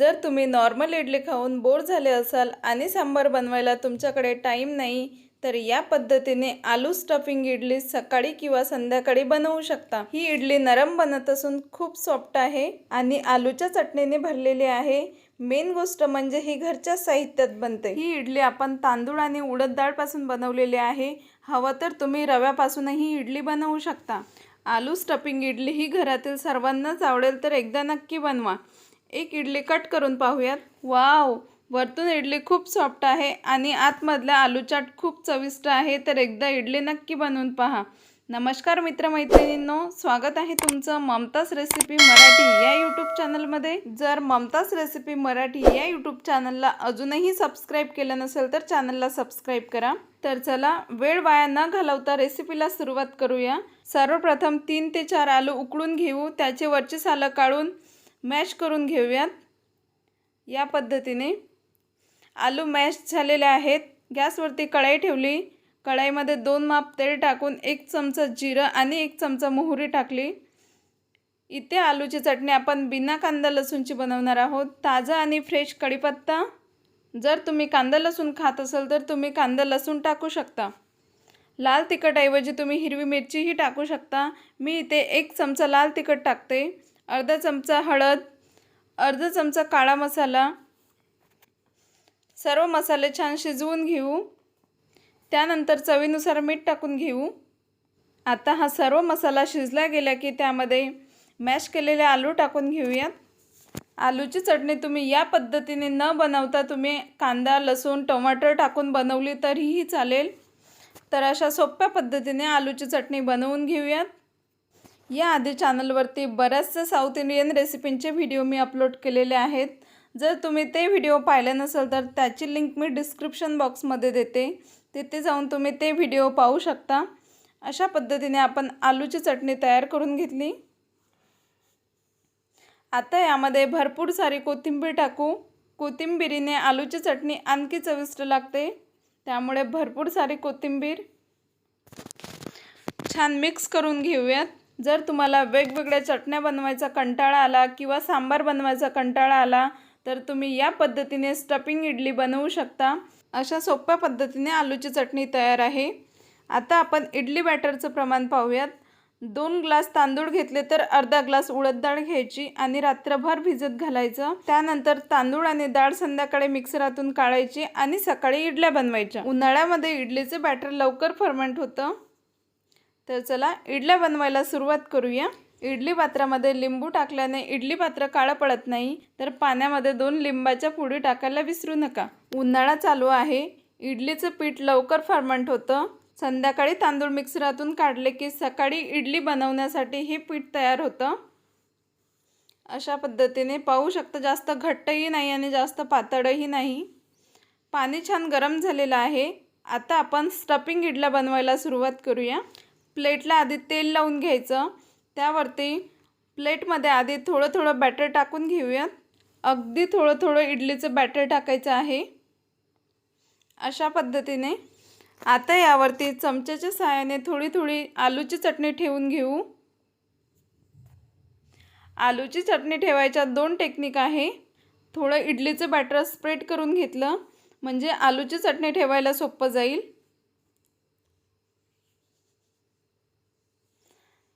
जर तुम्ही नॉर्मल इडली खाऊन बोर झाले असाल आणि सांबार बनवायला तुमच्याकडे टाईम नाही तर या पद्धतीने आलू स्टफिंग इडली सकाळी किंवा संध्याकाळी बनवू शकता. ही इडली नरम बनत असून खूप सॉफ्ट आहे आणि आलूच्या चटणीने भरलेली आहे. मेन गोष्ट म्हणजे ही घरच्या साहित्यात बनते. ही इडली आपण तांदूळ आणि उडद डाळपासून बनवलेली आहे. हवं तर तुम्ही रव्यापासूनही इडली बनवू शकता. आलू स्टफिंग इडली ही घरातील सर्वांनाच आवडेल तर एकदा नक्की बनवा. एक इडली कट करून पाहूयात. वाव! वरतून इडली खूप सॉफ्ट आहे आणि आतमधला आलू चाट खूप चविष्ट आहे तर एकदा इडली नक्की बनवून पहा. नमस्कार मित्रमैत्रिणींनो स्वागत आहे तुमचं ममताज रेसिपी मराठी या यूट्यूब चॅनलमध्ये. जर ममताज रेसिपी मराठी या यूट्यूब चॅनलला अजूनही सबस्क्राईब केलं नसेल तर चॅनलला सबस्क्राईब करा. तर चला वेळ वाया न घालवता रेसिपीला सुरुवात करूया. सर्वप्रथम तीन ते चार आलू उकळून घेऊ त्याचे वरचे सालं काढून मॅश करून घेऊयात. या पद्धतीने आलू मॅश झालेले आहेत. गॅसवरती कढाई ठेवली. कढाईमध्ये दोन माप तेल टाकून एक चमचा जिरं आणि एक चमचा मोहरी टाकली. इथे आलूची चटणी आपण बिना कांदा लसूणची बनवणार आहोत. ताजा आणि फ्रेश कढीपत्ता. जर तुम्ही कांदा लसूण खात असाल तर तुम्ही कांदा लसूण टाकू शकता. लाल तिखटऐवजी तुम्ही हिरवी मिरचीही टाकू शकता. मी इथे एक चमचा लाल तिखट टाकते. अर्धा चमचा हळद अर्धा चमचा काळा मसाला. सर्व मसाले छान शिजवून घेऊ. त्यानंतर चवीनुसार मीठ टाकून घेऊ. आता हा सर्व मसाला शिजला गेला की त्यामध्ये मॅश केलेले आलू टाकून घेऊयात. आलूची चटणी तुम्ही या पद्धतीने न बनवता तुम्ही कांदा लसूण टमाटर टाकून बनवली तरीही चालेल. तर अशा सोप्या पद्धतीने आलूची चटणी बनवून घेऊयात. याआधी चॅनलवरती बऱ्याचशा साऊथ इंडियन रेसिपींचे व्हिडिओ मी अपलोड केलेले आहेत. जर तुम्ही ते व्हिडिओ पाहिले नसेल तर त्याची लिंक मी डिस्क्रिप्शन बॉक्समध्ये देते. तिथे जाऊन तुम्ही ते व्हिडिओ पाहू शकता. अशा पद्धतीने आपण आलूची चटणी तयार करून घेतली. आता यामध्ये भरपूर सारी कोथिंबीर टाकू. कोथिंबीरीने आलूची चटणी आणखी चविष्ट लागते. त्यामुळे भरपूर सारी कोथिंबीर छान मिक्स करून घेऊयात. जर तुम्हाला वेगवेगळ्या चटण्या बनवायचा कंटाळा आला किंवा सांबार बनवायचा कंटाळा आला तर तुम्ही या पद्धतीने स्टफिंग इडली बनवू शकता. अशा सोप्या पद्धतीने आलूची चटणी तयार आहे. आता आपण इडली बॅटरचं प्रमाण पाहूयात. दोन ग्लास तांदूळ घेतले तर अर्धा ग्लास उडद डाळ घ्यायची आणि रात्रभर भिजत घालायचं. त्यानंतर तांदूळ आणि डाळ संध्याकाळी मिक्सरातून काढायची आणि सकाळी इडल्या बनवायच्या. उन्हाळ्यामध्ये इडलीचे बॅटर लवकर फर्मेंट होतं. तर चला इडल्या बनवायला सुरुवात करूया. इडली पात्रामध्ये लिंबू टाकल्याने इडली पात्र काळं पडत नाही तर पाण्यामध्ये दोन लिंबाच्या पुडी टाकायला विसरू नका. उन्हाळा चालू आहे. इडलीचं पीठ लवकर फर्मंट होतं. संध्याकाळी तांदूळ मिक्सरातून काढले की सकाळी इडली बनवण्यासाठी हे पीठ तयार होतं. अशा पद्धतीने पाहू शकता जास्त घट्टही नाही आणि जास्त पातळही नाही. पाणी छान गरम झालेलं आहे. आता आपण स्टफिंग इडल्या बनवायला सुरुवात करूया. प्लेटला आधी तेल लावून घ्यायचं. त्यावरती प्लेटमध्ये आधी थोडं थोडं बॅटर टाकून घेऊयात. अगदी थोडं थोडं इडलीचं बॅटर टाकायचं आहे. अशा पद्धतीने आता यावरती चमच्याच्या सहाय्याने थोडी थोडी आलूची चटणी ठेवून घेऊ. आलूची चटणी ठेवायच्या दोन टेक्निक आहे. थोडं इडलीचं बॅटर स्प्रेड करून घेतलं म्हणजे आलूची चटणी ठेवायला सोपं जाईल.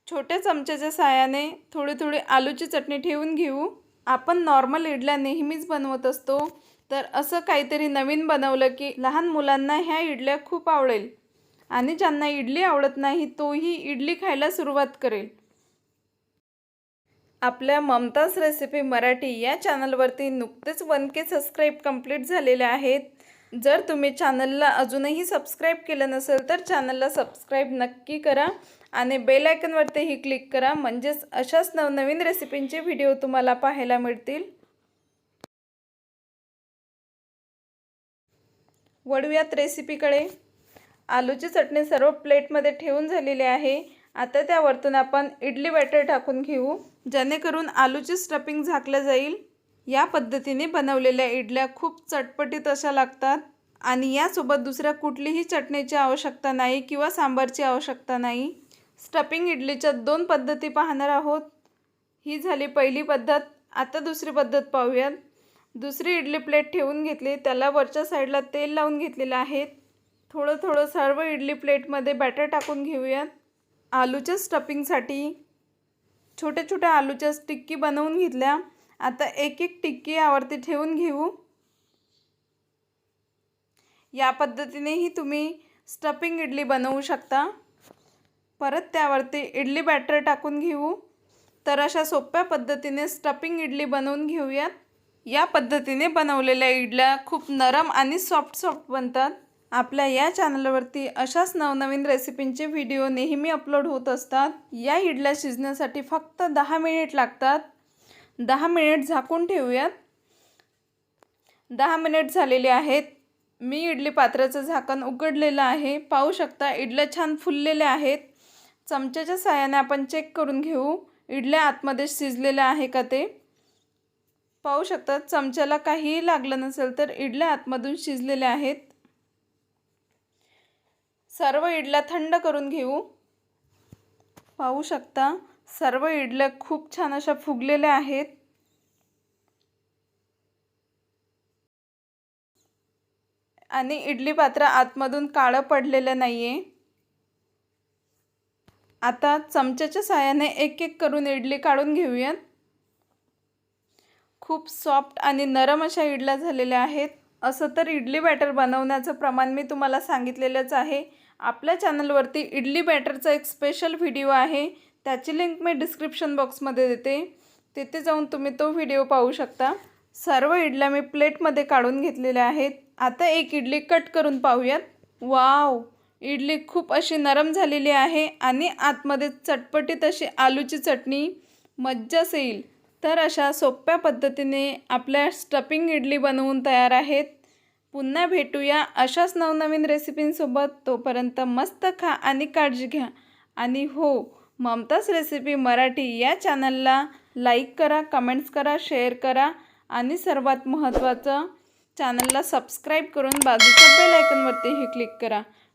छोट्या चमच्याच्या साहाय्याने थोडी थोडी आलूची चटणी ठेवून घेऊ. आपण नॉर्मल इडल्या नेहमीच बनवत असतो. तर असं काहीतरी नवीन बनवलं की लहान मुलांना ह्या इडल्या खूप आवडेल. आणि ज्यांना इडली आवडत नाही तोही इडली खायला सुरुवात करेल. आपल्या ममताज रेसिपी मराठी या चॅनलवरती नुकतेच वन के सबस्क्राईब कंप्लीट झालेले आहेत. जर तुम्ही चॅनलला अजूनही सबस्क्राईब केलं नसेल तर चॅनलला सबस्क्राईब नक्की करा. आणि बेल आयकनवरतीही क्लिक करा. म्हणजेच अशाच नवनवीन रेसिपींचे व्हिडिओ तुम्हाला पाहायला मिळतील. वळूयात रेसिपीकडे आलूची चटणी सर्व प्लेटमध्ये ठेवून झालेली आहे. आता त्यावरतून आपण इडली बॅटर टाकून घेऊ जेणेकरून आलूची स्टफिंग झाकलं जाईल. या पद्धतीने बनवलेल्या इडल्या खूप चटपटीत अशा लागतात आणि यासोबत दुसऱ्या कुठलीही चटणीची आवश्यकता नाही किंवा सांबारची आवश्यकता नाही. स्टपिंग इडलीच्या दोन पद्धती पाहणार आहोत. ही झाली पहिली पद्धत. आता दुसरी पद्धत पाहूयात. दुसरी इडली प्लेट ठेवून घेतली. त्याला वरच्या साईडला तेल लावून घेतलेलं आहे. थोडं थोडं सर्व इडली प्लेटमध्ये बॅटर टाकून घेऊयात. आलूच्या स्टपिंगसाठी छोट्या छोट्या आलूच्या टिक्की बनवून घेतल्या. आता एक एक टिक्की यावरती ठेवून घेऊ. या पद्धतीनेही तुम्ही स्टपिंग इडली बनवू शकता. परत त्यावरती इडली बॅटर टाकून घेऊ. तर अशा सोप्या पद्धतीने स्टफिंग इडली बनवून घेऊयात. या पद्धतीने बनवलेल्या इडल्या खूप नरम आणि सॉफ्ट सॉफ्ट बनतात. आपल्या या चॅनलवरती अशाच नवनवीन रेसिपींचे व्हिडिओ नेहमी अपलोड होत असतात. या इडल्या शिजण्यासाठी फक्त दहा मिनिट लागतात. दहा मिनिट झाकून ठेवूयात. दहा मिनिट झालेले आहेत. मी इडली पात्राचं झाकण उघडलेलं आहे. पाहू शकता इडल्या छान फुललेल्या आहेत. चमच्याच्या साहाय्याने आपण चेक करून घेऊ. इडल्या आतमध्ये शिजलेल्या आहे का ते? पाहू शकता चमच्याला काहीही लागलं नसेल तर इडल्या आतमधून शिजलेल्या आहेत. सर्व इडल्या थंड करून घेऊ. पाहू शकता सर्व इडल्या खूप छान अशा फुगलेल्या आहेत. आणि इडली पात्र आतमधून काळं पडलेलं नाही आहे आता चमच्याच्या साहाय्याने एक एक करून इडली काढून घेऊयात. खूप सॉफ्ट आणि नरम अशा इडल्या झालेल्या आहेत. असं तर इडली बॅटर बनवण्याचं प्रमाण मी तुम्हाला सांगितलेलंच आहे. आपल्या चॅनलवरती इडली बॅटरचा एक स्पेशल व्हिडिओ आहे. त्याची लिंक मी डिस्क्रिप्शन बॉक्समध्ये देते. तिथे जाऊन तुम्ही तो व्हिडिओ पाहू शकता. सर्व इडल्या मी प्लेटमध्ये काढून घेतलेल्या आहेत. आता एक इडली कट करून पाहूयात. वाव इडली खूप अशी नरम झालेली आहे आणि आतमध्ये चटपटीत अशी आलूची चटणी मज्जाच येईल. तर अशा सोप्या पद्धतीने आपल्या स्टपिंग इडली बनवून तयार आहेत. पुन्हा भेटूया अशाच नवनवीन रेसिपींसोबत. तोपर्यंत मस्त खा आणि काळजी घ्या. आणि हो ममताज रेसिपी मराठी या चॅनलला लाईक करा कमेंट्स करा शेअर करा आणि सर्वात महत्त्वाचं चॅनलला सबस्क्राईब करून बाजूच्या बेल आयकनवरतीही क्लिक करा.